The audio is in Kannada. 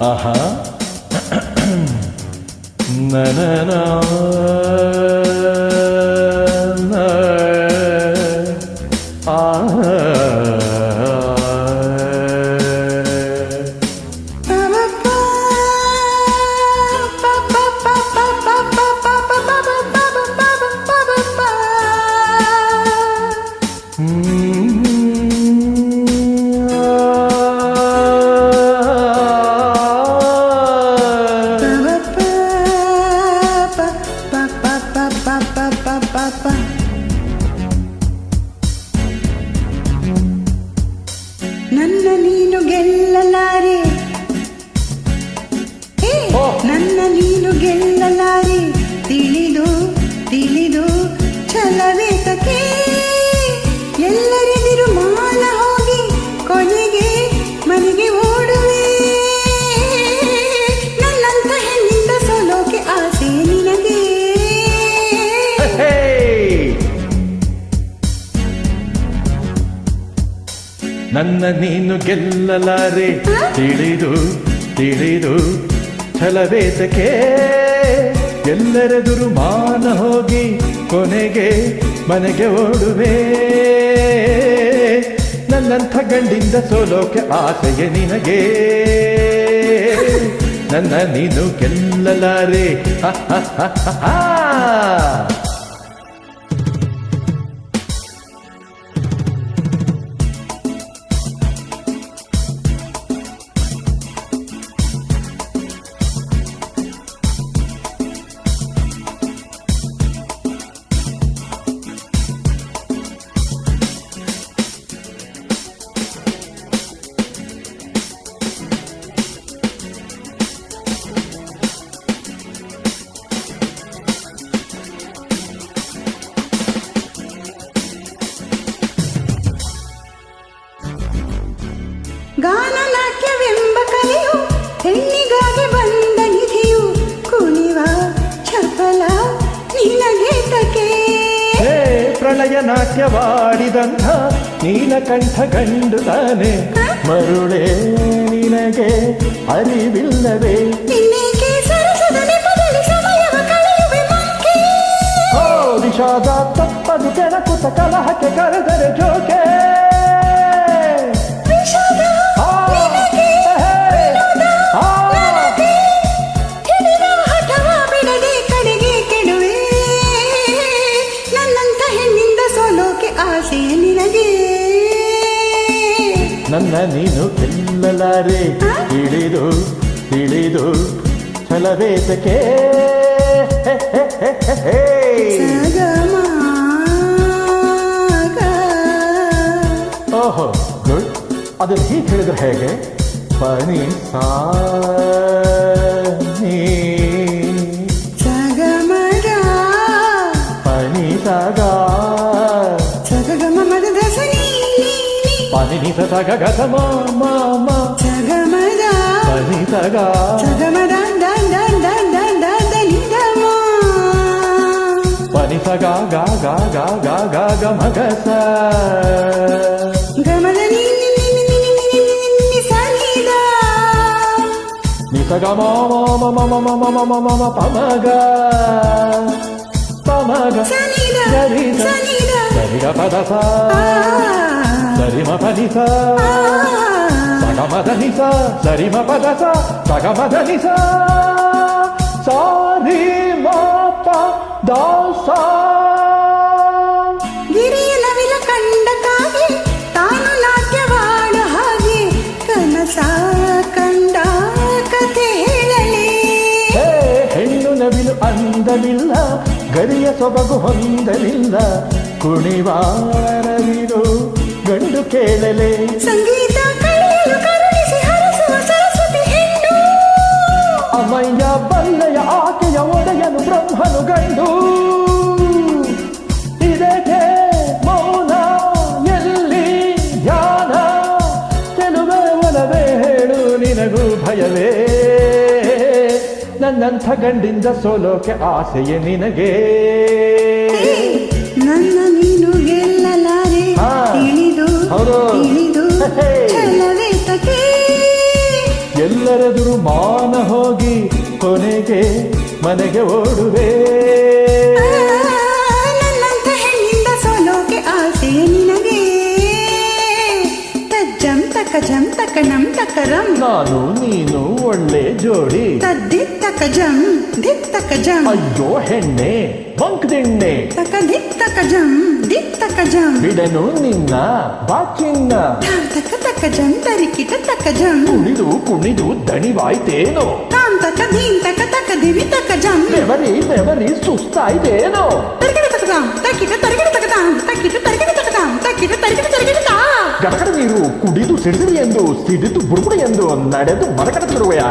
Aha. na na na. ನೀನು ಗೆಲ್ಲಲಾರೆ ನನ್ನ ನೀನು ಗೆಲ್ಲಲಾರೆ. ತಿಳಿದು ತಿಳಿದು ಛಲವೇತಕ್ಕೆ ಎಲ್ಲರೆದುರು ಮಾನ ಹೋಗಿ ಕೊನೆಗೆ ಮನೆಗೆ ಓಡುವೆ. ನನ್ನಂಥ ಗಂಡಿಂದ ಸೋಲೋಕೆ ಆಸೆಯ ನಿನಗೆ. ನನ್ನ ನೀನು ಗೆಲ್ಲಲಾರೆ. ಲಯ ನಾಟ್ಯವಾಡಿದಂಥ ನೀಲಕಂಠ ಕಂಡು ತಾನೆ ಮರುಳೇ ನಿನಗೆ ಅರಿವಿಲ್ಲವೇ? ಹೋ ವಿಷಾದ ತಪ್ಪದು ಕೆಣಕುತ ಕಲಹಕ್ಕೆ ಕರೆದರೆ ಜೋ ನನ್ನ ನೀನು ಗೆಲ್ಲಲಾರೆ ತಿಳಿದು ತಿಳಿದು ಛಲವೇತಕ್ಕೆ ಓಹೋ ಗುಡ್ ಅದನ್ನು ಹೀಗೆ ಹೇಳಿದ್ರೆ ಹೇಗೆ? ಪನಿ ಸಾ తనిత తగ గత మా మా మా జగమద తనితగా జగమద పనితగా గా గా గా గా గా గమగస గమదని నితగా మా మా మా మా మా మా మా మా మా మా పమగా పమగా సరిగా సరిగా పదసా ಸರಿಮ ಪನಿಸ ಸಗಮದ ನಿಸ ಸರಿಮ ಪದಸ ಸಗಮದ ನಿಸ ಸಾರಿ ಮಾಪ ದಾಸ ಗಿರಿಯ ನವಿಲ ಕಂಡ ಕಾಗೆ ತಾನು ನಾಟ್ಯವಾಡ ಹಾಗೆ ಕನಸ ಕಂಡ ಕಥೆ ಹೇಳಲಿ. ಹೆಣ್ಣು ನವಿಲು ಅಂದವಿಲ್ಲ ಗರಿಯ ಸೊಬಗು ಹೊಂದಲಿಲ್ಲ ಕುಣಿವಾರವಿರೋ. ಕೇಳಲೆ. ಸಂಗೀತ ಕಳೆಯಲು ಕರುಣಿಸಿ ಹರಸುವ ಸರಸ್ವತಿ ಹೆಣ್ಣು. ಅಮಯ್ಯ ಬಲ್ಲಯ ಆಕೆಯ ಒಡೆಯನು ಬ್ರಹ್ಮನು ಗಂಡು. ಭಯವೇ. ನನ್ನಂಥ ಗಂಡಿಂದ ಸೋಲೋಕೆ ಆಸೆಯೇ ನಿನಗೆ. ಮನೆಗೆ ಓಡುವೆ. ನನ್ನಂತ ಹೆಣ್ಣಿಂದ ಸೋಲೋಕೆ ಆಸೆ ನಿನಗೆ. ತಜ್ಜಂ ತಕ ಜಂ ತಕ ನಂ ತಕರಂ ನಾನು ನೀನು ಒಳ್ಳೆ ಜೋಡಿ. ತದ್ದಿತ್ ತಕ ಜಂ ದಿತ್ ತಕ ಜಂ. ಅಯ್ಯೋ ಹೆಣ್ಣೆ ಬಂಕ್ದಿಣ್ಣೆ ತಕ ದಿತ್ ತಕ ಜಂ ದಿತ್ ತಕ ಜಂ. ಬಿಡನು ನಿನ್ನ ಬಾಕಿನ್ನ ತಕ ತಕ ಜಂ ತರಿಕಿಟ ತಕ ಜಂ. ಕುಣಿದು ಕುಣಿದು ದಣಿವಾಯ್ತೇನೋ. ತಾಮ್ ತಕ ಧೀಮ್ ತಕ ತಕ ದಿವಿ ತಕ ಜಂ ಬೆವರಿ ಬೆವರಿ ಸುಸ್ತಾಯ್ತೇನೋ ತರಗಿಡ ತಕ ತಾಮ್ ತಕಿಟ ತರಗಿಡ ತಕ ತಾಮ್ ತಕಿಟ ತರಗಿಡ ತಕ ತಾಮ್ ತಕಿಟ ತರಗಿಡ ತರಗಿಡ ತಾ ಗಡಗಡ ನೀರು ಕುಡಿದು ಸಿಡಿದಿರಿ ಎಂದು ಸಿಡಿದು ಬುಡುಬುಡಿ ಎಂದು ನಡೆದು ಮರಕಡುತ್ತಿರುವೆಯಾ